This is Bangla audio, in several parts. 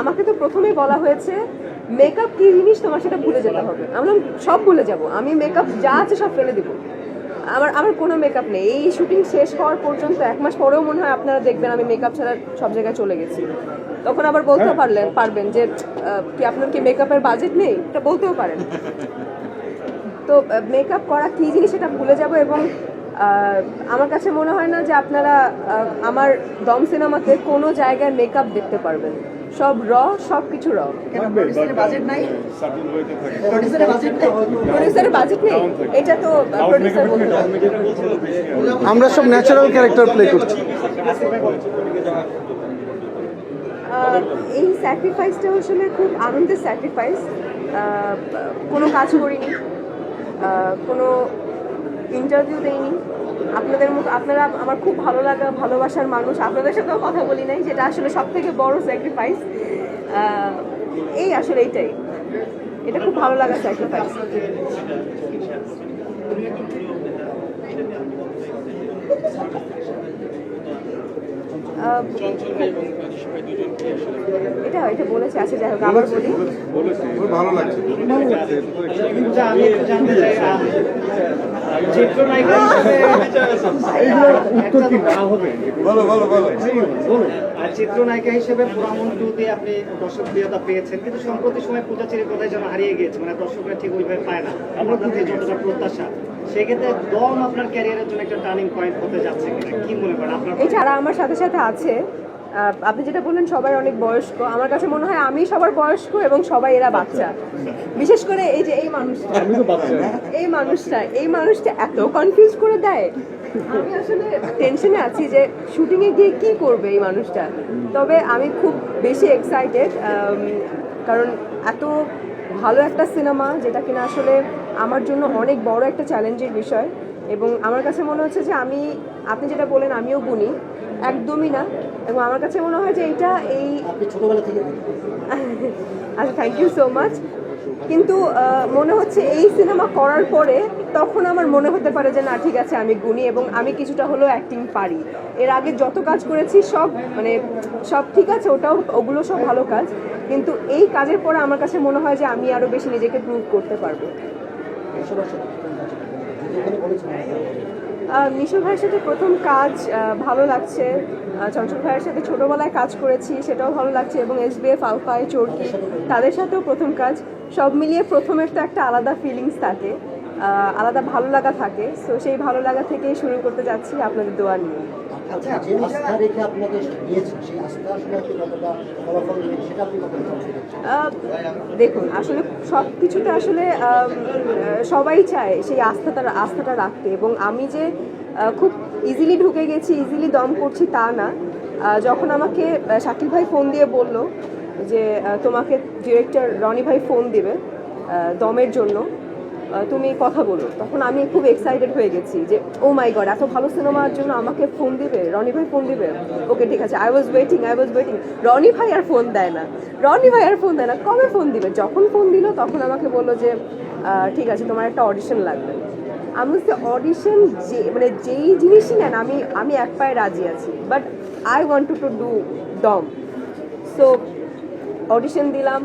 আমাকে তো প্রথমেই বলা হয়েছে মেকআপ কি জিনিস তোমার সেটা ভুলে যেতে হবে। আমি সব ভুলে যাব। আমি মেকআপ যা আছে সব ফেলে দিব। আমার আমার কোনো মেকআপ নেই। এই শুটিং শেষ হওয়ার পর্যন্ত এক মাস পরেও মনে হয় আপনারা দেখবেন আমি মেকআপ ছাড়া সব জায়গায় চলে গেছি। তখন আবার বলতেও পারলেন পারবেন যে কি আপনার কি মেকআপের বাজেট নেই? এটা বলতেও পারেন। তো মেকআপ করা কী জিনিস সেটা ভুলে যাব এবং আমার কাছে মনে হয় না যে আপনারা আমার দম সিনেমাতে কোনো জায়গায় মেকআপ দেখতে পারবেন। সব র সব কিছু র। বাজেট নাই? প্রডিউসারের বাজেট নাই। প্রডিউসারের বাজেট নেই। এটা তো প্রডিউসার বলতে আমরা সব ন্যাচারাল ক্যারেক্টার প্লে করছি। এই স্যাক্রিফাইসটা আসলে খুব আনন্দের স্যাক্রিফাইস কোনো কাজ করিনি। কোনো ইন্টারভিউ দেইনি। আপনাদের মুখ আপনারা আমার খুব ভালো লাগা, ভালোবাসার মানুষ। আপনাদের সাথেও কথা বলি নাই, যেটা আসলে সব থেকে বড় স্যাক্রিফাইস এই আসলে এইটাই। এটা খুব ভালো লাগা স্যাক্রিফাইস এটা এটা বলেছে আচ্ছা যাই হোক আবার বলি। ভালো লাগছে। কিন্তু আমি জানতে চাই চিত্রনায়িকা হিসেবে বলো বলো বলো আর চিত্রনায়িকা হিসেবে ভ্রমণ টু আপনি দর্শকপ্রিয়তা পেয়েছেন কিন্তু সম্প্রতি সময় কোথায় যেন হারিয়ে গিয়েছে মানে দর্শকরা ঠিক ওইভাবে পায় না। আপনার থেকে যতটা প্রত্যাশা সেক্ষেত্রে দম আপনার ক্যারিয়ারের জন্য একটা টার্নিং পয়েন্ট হতে যাচ্ছে কিনা কি মনে করেন? আপনার যারা আমার সাথে সাথে আছে আপনি যেটা বললেন সবাই অনেক বয়স্ক। আমার কাছে মনে হয় আমি সবার বয়স্ক এবং সবাই এরা বাচ্চা। বিশেষ করে এই যে এই মানুষটা এই মানুষটা এই মানুষটা এত কনফিউজ করে দেয়। আমি আসলে টেনশনে আছি যে শুটিংয়ে গিয়ে কি করবে এই মানুষটা। তবে আমি খুব বেশি এক্সাইটেড কারণ এত ভালো একটা সিনেমা যেটা কিনা আসলে আমার জন্য অনেক বড় একটা চ্যালেঞ্জের বিষয়। এবং আমার কাছে মনে হচ্ছে যে আমি আপনি যেটা বলেন আমিও গুনি একদমই না। এবং আমার কাছে মনে হয় যে এটা এই ছোটবেলা থেকে আচ্ছা থ্যাংক ইউ সো মাচ কিন্তু মনে হচ্ছে এই সিনেমা করার পরে তখন আমার মনে হতে পারে যে না ঠিক আছে আমি গুণী এবং আমি কিছুটা হলেও অ্যাক্টিং পারি। এর আগে যত কাজ করেছি সব মানে সব ঠিক আছে ওটাও ওগুলো সব ভালো কাজ। কিন্তু এই কাজের পরে আমার কাছে মনে হয় যে আমি আরও বেশি নিজেকে প্রুভ করতে পারব। মিশু ভাইয়ের সাথে প্রথম কাজ ভালো লাগছে। চঞ্চল ভাইয়ের সাথে ছোটোবেলায় কাজ করেছি, সেটাও ভালো লাগছে। এবং এস বি আলফায় চোরকি, তাদের সাথেও প্রথম কাজ। সব মিলিয়ে প্রথমের তো একটা আলাদা ফিলিংস থাকে আলাদা ভালো লাগা থাকে। সো সেই ভালো লাগা থেকেই শুরু করতে যাচ্ছি আপনাদের দোয়া নিয়ে। আচ্ছা যে আস্থা রেখে আপনাকে নিয়েছেন সেই আস্থা আসলে আপনি কতটা ফলাফল নেবেন সেটা আপনি কতটা দেখুন আসলে সব কিছুতে আসলে সবাই চায় সেই আস্থাটা আস্থাটা রাখতে। এবং আমি যে খুব ইজিলি ঢুকে গেছি ইজিলি দম করছি তা না। যখন আমাকে শাকিল ভাই ফোন দিয়ে বলল যে তোমাকে ডিরেক্টর রনি ভাই ফোন দিবে দমের জন্য তুমি কথা বলো। তখন আমি খুব এক্সাইটেড হয়ে গেছি যে ও মাই গড এত ভালো সিনেমার জন্য আমাকে ফোন দিবে? রনি ভাই ফোন দিবে? ওকে, ঠিক আছে I was waiting I was waiting Roni ভাই আর ফোন দেয় না। রনি ভাই আর ফোন দেয় না, কবে ফোন দিবে? যখন ফোন দিল, তখন আমাকে বলল যে ঠিক আছে, তোমার একটা অডিশন লাগবে। আমি বলছি অডিশন যে মানে যেই জিনিসই নেন, আমি আমি এক পায়ে রাজি আছি but I want to to do dum so audition দিলাম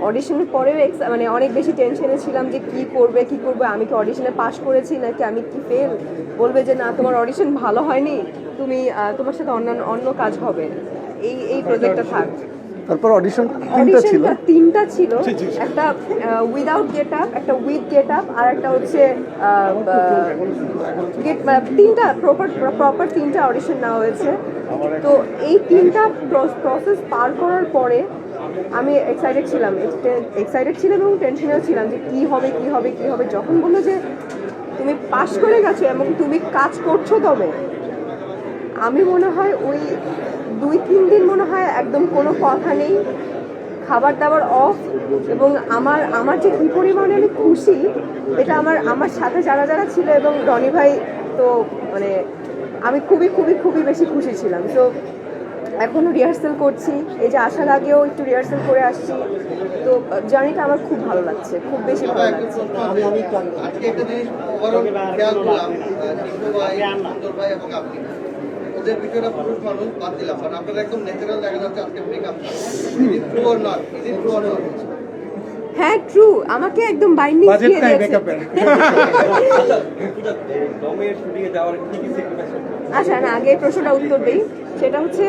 অডিশনের পরেও মানে অনেক বেশি টেনশনে ছিলাম যে কি করবে কি করবে, আমি কি অডিশনে পাশ করেছি নাকি আমি কি ফেল বলবে যে, না, তোমার অডিশন ভালো হয়নি, তুমি তোমার সাথে অন্যান্য, অন্য কাজ হবে। এই এই প্রজেক্টটা থাক। তারপর অডিশন তিনটা ছিল। তিনটা ছিল। একটা উইদাউট গেট আপ একটা উইথ গেট আপ আর একটা হচ্ছে গেট তিনটা প্রপার প্রপার তিনটা অডিশন নেওয়া হয়েছে। তো এই তিনটা প্রসেস পার করার পরে আমি এক্সাইটেড ছিলাম। এক্সাইটেড ছিলাম এবং টেনশনেও ছিলাম যে কি হবে কি হবে কি হবে। যখন বলল যে তুমি পাশ করে গেছো এবং তুমি কাজ করছ তবে আমি মনে হয় ওই দুই, তিন দিন মনে হয় একদম কোনো কথা নেই। খাবার দাবার অফ এবং আমার আমার যে কী পরিমাণে আমি খুশি, এটা আমার আমার সাথে যারা যারা ছিল এবং রনি ভাই তো মানে আমি খুবই খুবই খুবই বেশি খুশি ছিলাম। তো এখনও রিহার্সেল করছি। এই যে আসার আগেও একটু রিহার্সেল করে আসছি। তো জার্নিটা আমার খুব ভালো লাগছে, খুব বেশি ভালো লাগছে। পুরুষ মানুষ বাদ দিলাম কারণ আপনার একদম ন্যাচারাল দেখা যাচ্ছে আজকে makeup true or not is it true or not হ্যাঁ ট্রু আমাকে একদম বাইন্ডিং বাজেট দিয়ে নাই দিয়েছে। মেকআপের আচ্ছা না আগে প্রশ্নটা উত্তর দিই। সেটা হচ্ছে